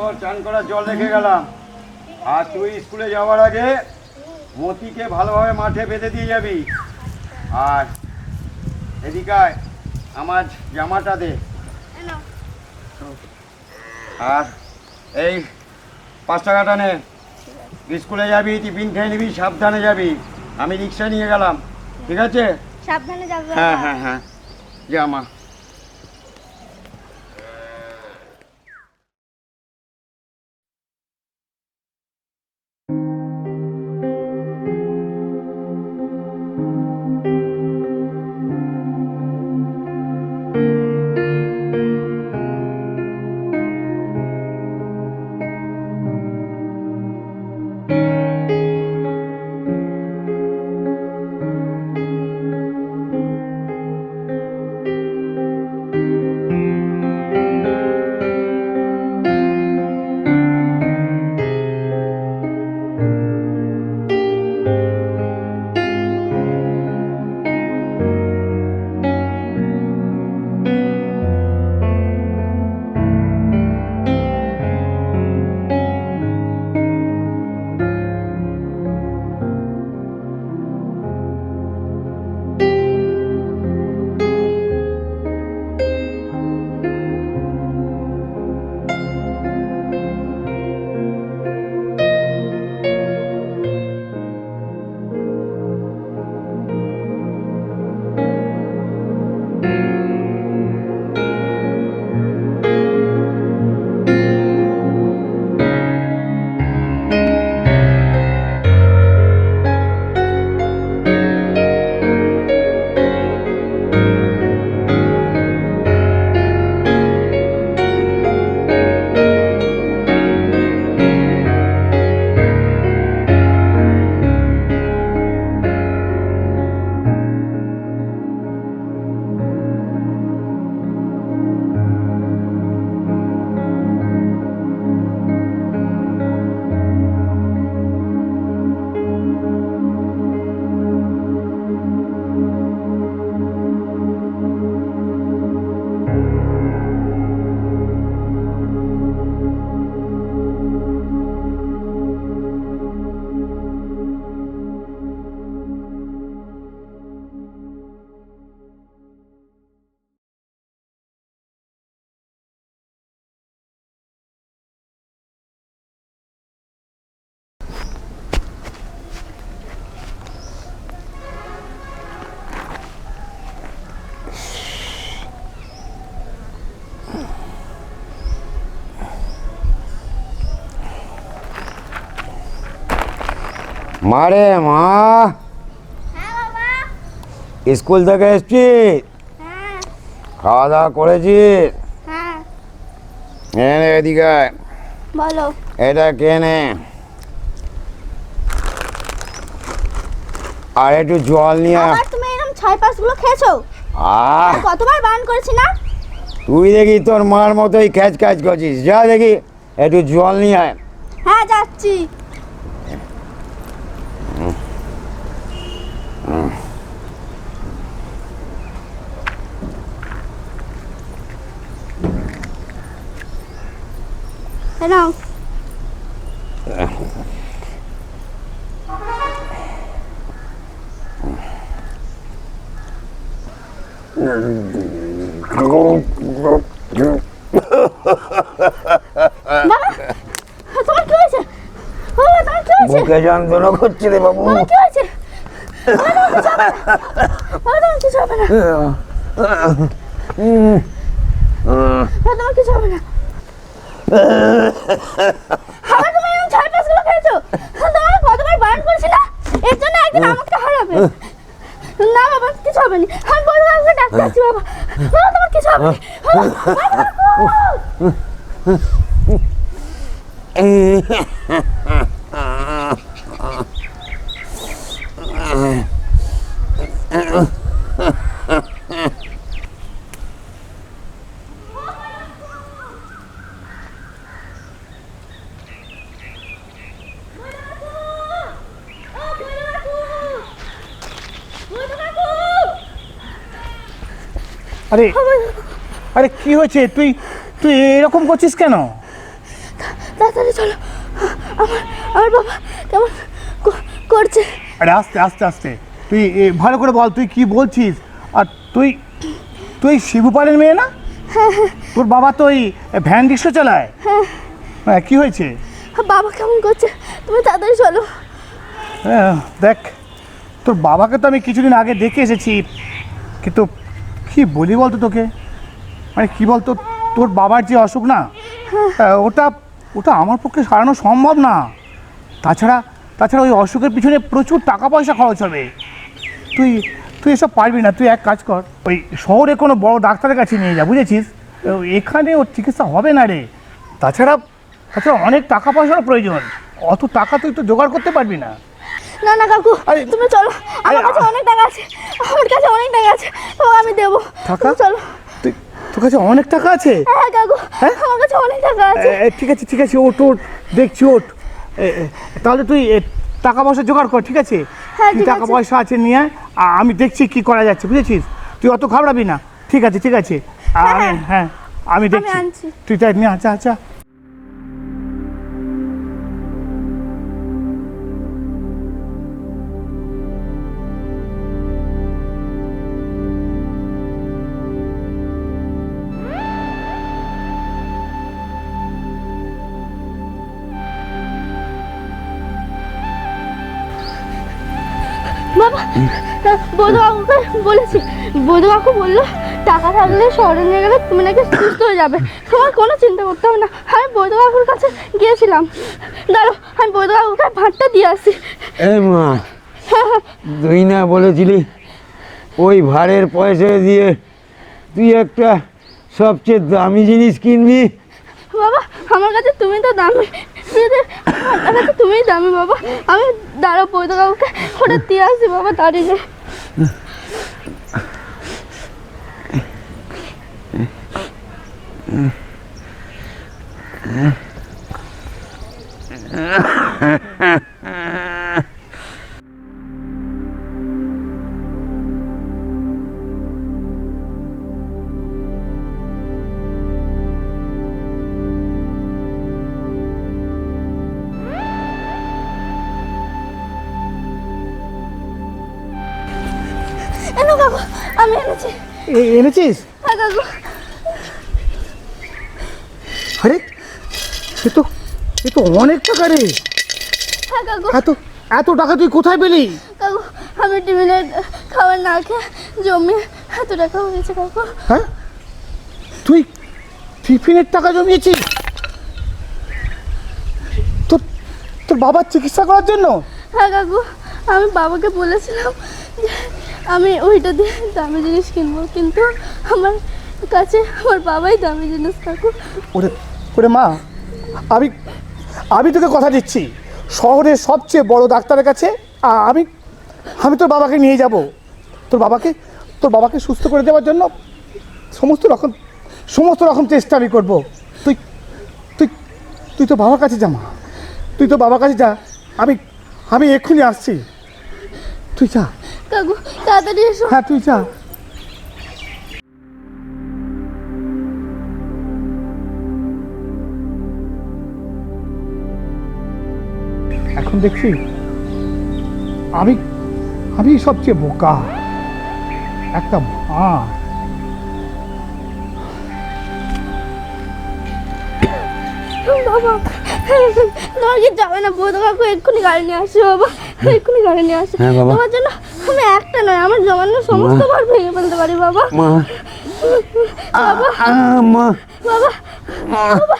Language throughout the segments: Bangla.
তোর চান করার জল রেখে গেলাম। আর তুই স্কুলে যাওয়ার আগে মতিকে ভালোভাবে মাঠে বেঁধে দিয়ে যাবি। আর এদিকায় আমার জামাটা দে। আর এই পাঁচ টাকাটা নে। স্কুলে যাবি টিফিন খেয়ে নিবি সাবধানে যাবি। আমি রিক্সা নিয়ে গেলাম। ঠিক আছে? সাবধানে যাবে। হ্যাঁ হ্যাঁ হ্যাঁ। জামা মারে মা। হ্যাঁ বাবা। স্কুল থেকে এসছি। হ্যাঁ। খাওয়া দাওয়া করেছি। হ্যাঁ। এনে এদিকে বলো। এটা কেনে আর একটু জল নিয়ে। আবার তুমি এরকম ছয় পাঁচগুলো খেয়েছো? আহ। কতবার বারণ করেছি না? তুই দেখি তোর মার মতোই ক্যাচ ক্যাচ করছিস। যা দেখি একটু জল নিয়ে আয়। হ্যাঁ যাচ্ছি। নাও বুকে যন্ত্রণা করছে রে বাবু। বাবা কি হয়েছে? কিছু হবে না। তোমার কিছু হবে না। বাবা তুমি এরকম ছয় পাঁচগুলো খেয়েছো? তোমার কতবার বারণ করেছি না? এর জন্য একদিন আমাকে হারাবে। না বাবা কিছু হবে না। আমি বড় বাবাকে ডাক্তার আছি বাবা। বাবা তোমার কিছু হবে না। আরে আরে কি হয়েছে? তুই তুই এরকম করছিস কেন? তাড়াতাড়ি চলো। আমার আমার বাবা কেমন করছে। আরে আস্তে আস্তে আস্তে। তুই ভালো করে বল তুই কি বলছিস? আর তুই তুই শিবু পালের মেয়ে না? তোর বাবা তো ওই ভ্যান রিক্সা চালায়? হ্যাঁ। কি হয়েছে? বাবা কেমন করছে? তুমি তাড়াতাড়ি চলো। হ্যাঁ, দেখ তোর বাবাকে তো আমি কিছুদিন আগে দেখে এসেছি কিন্তু কি বলি বলতো তোকে? মানে কি বলতো, তোর বাবার যে অসুখ না ওটা ওটা আমার পক্ষে সারানো সম্ভব না। তাছাড়া তাছাড়া ওই অসুখের পিছনে প্রচুর টাকা পয়সা খরচ হবে। তুই তুই এসব পারবি না, তুই এক কাজ কর, ওই শহরে কোনো বড় ডাক্তারের কাছে নিয়ে যা, বুঝেছিস? এখানে ওর চিকিৎসা হবে না রে। তাছাড়া তাছাড়া অনেক টাকা পয়সার প্রয়োজন। অত টাকা তুই তো জোগাড় করতে পারবি না। না না কাকু তুমি চলো। আমার কাছে অনেক টাকা আছে আমার কাছে অনেক টাকা আছে ও আমি দেবো। টাকা? চলো। তুই তোর কাছে অনেক টাকা আছে? হ্যাঁ কাকু হ্যাঁ? আমার কাছে অনেক টাকা আছে। ঠিক আছে ঠিক আছে ওট ওট দেখছি ওট তাহলে তুই টাকা পয়সা জোগাড় কর ঠিক আছে? হ্যাঁ, টাকা পয়সা আছে নিয়ে আমি দেখছি কি করা যাচ্ছে বুঝেছিস? তুই অত ঘাবড়াবি না। ঠিক আছে ঠিক আছে। আ- আমি হ্যাঁ। হ্যাঁ আমি দেখছি। তুই তাই নিয়ে আচ্ছা আচ্ছা। বৌদ্ধ বলেছি। কাকু বলল টাকা থাকলে শহরে নিয়ে গেলে তুমি নাকি সুস্থ হয়ে যাবে। তোমার কোনো চিন্তা করতে হবে না। আমি কাকুর কাছে গিয়েছিলাম। দাঁড়ো আমি বৌদ্ধ কাকুকে ভাতটা দিয়ে আসি। এই মা তুই না বলেছিলি ওই ভাড়ের পয়সা দিয়ে তুই একটা সবচেয়ে দামি জিনিস কিনবি? বাবা আমার কাছে তুমি তো দামি। দিদি তুমি দামি বাবা। আমি দাঁড়ো বৌদ্ধ কাউকে হঠাৎ দিয়ে আসি বাবা দাঁড়িয়ে এনো আমি এনেছি। এনেছিস? হ্যাঁ আরে এ তো এ তো অনেক টাকা রে। হ্যাঁ এত এত টাকা তুই কোথায় পেলি? কাকু আমি টিফিনে খাবার না খেয়ে জমি এত টাকা হয়েছে কাকু। হ্যাঁ? তুই টিফিনের টাকা জমিয়েছিস? তোর তোর বাবার চিকিৎসা করার জন্য? হ্যাঁ কাকু আমি বাবাকে বলেছিলাম আমি ওইটা দিয়ে দামি জিনিস কিনবো। কিন্তু আমার কাছে আমার বাবাই দামি জিনিস কাকু ওরে ওরে মা, আমি আমি তোকে কথা দিচ্ছি। শহরের সবচেয়ে বড় ডাক্তারের কাছে আমি আমি তোর বাবাকে নিয়ে যাব। তোর বাবাকে তোর বাবাকে সুস্থ করে দেওয়ার জন্য সমস্ত রকম সমস্ত রকম চেষ্টা আমি করব। তুই তুই তুই তো বাবার কাছে যা মা। তুই তো বাবার কাছে যা। আমি আমি এক্ষুনি আসছি। তুই যা। কাকু তাড়াতাড়ি এসো। হ্যাঁ তুই যা। এখন দেখছি আমি আমি সবচেয়ে বোকা। একটা মা বাবা তোমার কি যাবে না বৌদ্ধ কাকু এক্ষুনি গাড়ি নিয়ে আসছে বাবা এক্ষুনি গাড়ি নিয়ে আসছে হ্যাঁ, তোমার জন্য আমি একটা নয় আমার জমানো সমস্ত ঘর ভেঙে ফেলতে পারি বাবা। মা। বাবা। বাবা। হ্যাঁ, বাবা।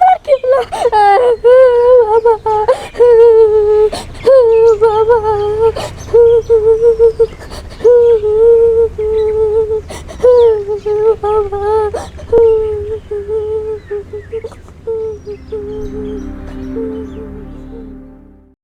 তোমার কি বাবা। বাবা। বাবা।